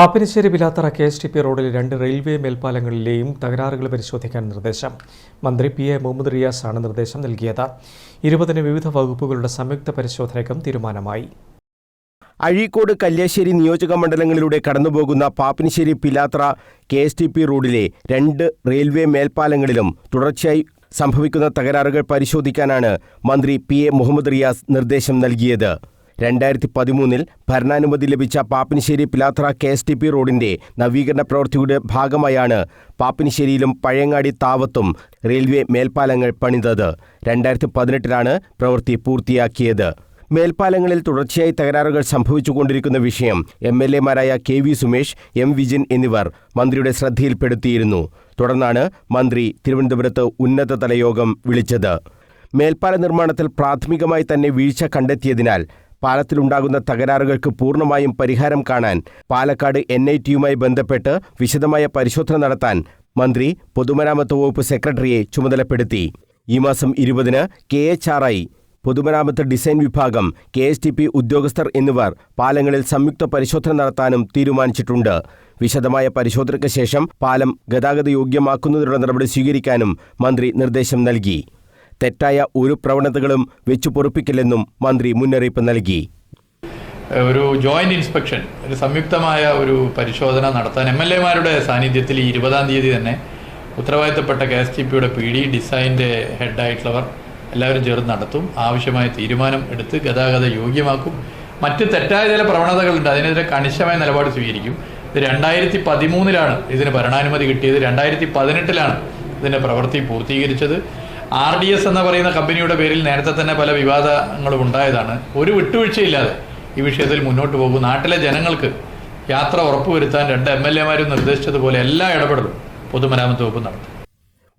Pappinissery Pilathara K S T P റോഡിൽ രണ്ട് railway മേൽപ്പാലങ്ങളിലെയും തകരാറുകൾ പരിശോധിക്കാൻ നിർദ്ദേശം. മന്ത്രി പി എ മുഹമ്മദ് റിയാസ് ആണ് നിർദ്ദേശം നൽകിയത്. ഇരുപതിന് വിവിധ വകുപ്പുകളുടെ സംയുക്ത പരിശോധനയ്ക്കും തീരുമാനമായി. അഴീക്കോട് കല്യാശ്ശേരി നിയോജക മണ്ഡലങ്ങളിലൂടെ കടന്നുപോകുന്ന Pappinisseri Pilathara K S T P റോഡിലെ രണ്ട് റെയിൽവേ മേൽപ്പാലങ്ങളിലും തുടർച്ചയായി സംഭവിക്കുന്ന തകരാറുകൾ പരിശോധിക്കാനാണ് മന്ത്രി പി എ മുഹമ്മദ് റിയാസ് നിർദ്ദേശം നൽകിയത്. രണ്ടായിരത്തി പതിമൂന്നിൽ ഭരണാനുമതി ലഭിച്ച Pappinisseri Pilathara K S T P റോഡിന്റെ നവീകരണ പ്രവൃത്തിയുടെ ഭാഗമായാണ് പാപ്പിനിശ്ശേരിയിലും പഴയങ്ങാടി താവത്തും റെയിൽവേ മേൽപ്പാലങ്ങൾ പണിതത്. രണ്ടായിരത്തി പതിനെട്ടിലാണ് പ്രവൃത്തി പൂർത്തിയാക്കിയത്. മേൽപ്പാലങ്ങളിൽ തുടർച്ചയായി തകരാറുകൾ സംഭവിച്ചുകൊണ്ടിരിക്കുന്ന വിഷയം M L എമാരായ K V Sumesh M Vijin എന്നിവർ മന്ത്രിയുടെ ശ്രദ്ധയിൽപ്പെടുത്തിയിരുന്നു. തുടർന്നാണ് മന്ത്രി തിരുവനന്തപുരത്ത് ഉന്നതതല യോഗം വിളിച്ചത്. മേൽപ്പാല നിർമ്മാണത്തിൽ പ്രാഥമികമായി തന്നെ വീഴ്ച കണ്ടെത്തിയതിനാൽ പാലത്തിലുണ്ടാകുന്ന തകരാറുകൾക്ക് പൂർണമായും പരിഹാരം കാണാൻ പാലക്കാട് എൻ ഐ ടിയുമായി ബന്ധപ്പെട്ട് വിശദമായ പരിശോധന നടത്താൻ മന്ത്രി പൊതുമരാമത്ത് വകുപ്പ് സെക്രട്ടറിയെ ചുമതലപ്പെടുത്തി. ഈ മാസം ഇരുപതിന് കെ എച്ച് ആർ ഐ പൊതുമരാമത്ത് ഡിസൈൻ വിഭാഗം കെ എസ് ടി പി ഉദ്യോഗസ്ഥർ എന്നിവർ പാലങ്ങളിൽ സംയുക്ത പരിശോധന നടത്താനും തീരുമാനിച്ചിട്ടുണ്ട്. വിശദമായ പരിശോധനയ്ക്ക് ശേഷം പാലം ഗതാഗത യോഗ്യമാക്കുന്നതിനുള്ള നടപടി സ്വീകരിക്കാനും മന്ത്രി നിർദ്ദേശം നൽകി. തെറ്റായ ഒരു പ്രവണതകളും വെച്ചു പൊറുപ്പിക്കില്ലെന്നും മന്ത്രി മുന്നറിയിപ്പ് നൽകി. ഒരു ജോയിന്റ് ഇൻസ്പെക്ഷൻ ഒരു സംയുക്തമായ ഒരു പരിശോധന നടത്താൻ എം എൽ എമാരുടെ സാന്നിധ്യത്തിൽ ഈ ഇരുപതാം തീയതി തന്നെ ഉത്തരവാദിത്തപ്പെട്ട കെ എസ് ടി പിയുടെ പി ഡി ഡിസൈന്റെ ഹെഡായിട്ടുള്ളവർ എല്ലാവരും ചേർന്ന് നടത്തും. ആവശ്യമായ തീരുമാനം എടുത്ത് ഗതാഗത യോഗ്യമാക്കും. മറ്റ് തെറ്റായ ചില പ്രവണതകളുണ്ട്. അതിനെതിരെ കണിശമായ നിലപാട് സ്വീകരിക്കും. ഇത് രണ്ടായിരത്തി പതിമൂന്നിലാണ് ഇതിന് ഭരണാനുമതി കിട്ടിയത്. രണ്ടായിരത്തി പതിനെട്ടിലാണ് ഇതിന്റെ പ്രവൃത്തി പൂർത്തീകരിച്ചത്. ആർ ഡി എസ് എന്ന് പറയുന്ന കമ്പനിയുടെ പേരിൽ നേരത്തെ തന്നെ പല വിവാദങ്ങളും ഉണ്ടായതാണ്. ഒരു വിട്ടുവീഴ്ചയില്ലാതെ ഈ വിഷയത്തിൽ മുന്നോട്ട് പോകും. നാട്ടിലെ ജനങ്ങൾക്ക് യാത്ര ഉറപ്പുവരുത്താൻ രണ്ട് എം എൽ എമാരും നിർദ്ദേശിച്ചതുപോലെ എല്ലാ ഇടപെടലും പൊതുമരാമത്ത് വകുപ്പ് നടത്തും.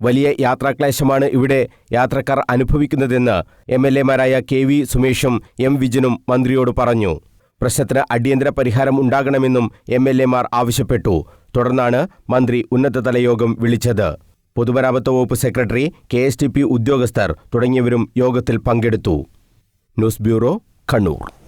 വലിയ യാത്രാക്ലേശമാണ് ഇവിടെ യാത്രക്കാർ അനുഭവിക്കുന്നതെന്ന് എം എൽ എമാരായ കെ വി സുമേഷും എം വിജനും മന്ത്രിയോട് പറഞ്ഞു. പ്രശ്നത്തിന് അടിയന്തര പരിഹാരം ഉണ്ടാകണമെന്നും എം എൽ എമാർ ആവശ്യപ്പെട്ടു. തുടർന്നാണ് മന്ത്രി ഉന്നതതല യോഗം വിളിച്ചത്. പൊതുമരാമത്ത് വകുപ്പ് secretary K S T P ഉദ്യോഗസ്ഥർ തുടങ്ങിയവരും യോഗത്തിൽ പങ്കെടുത്തു. News bureau Kannur.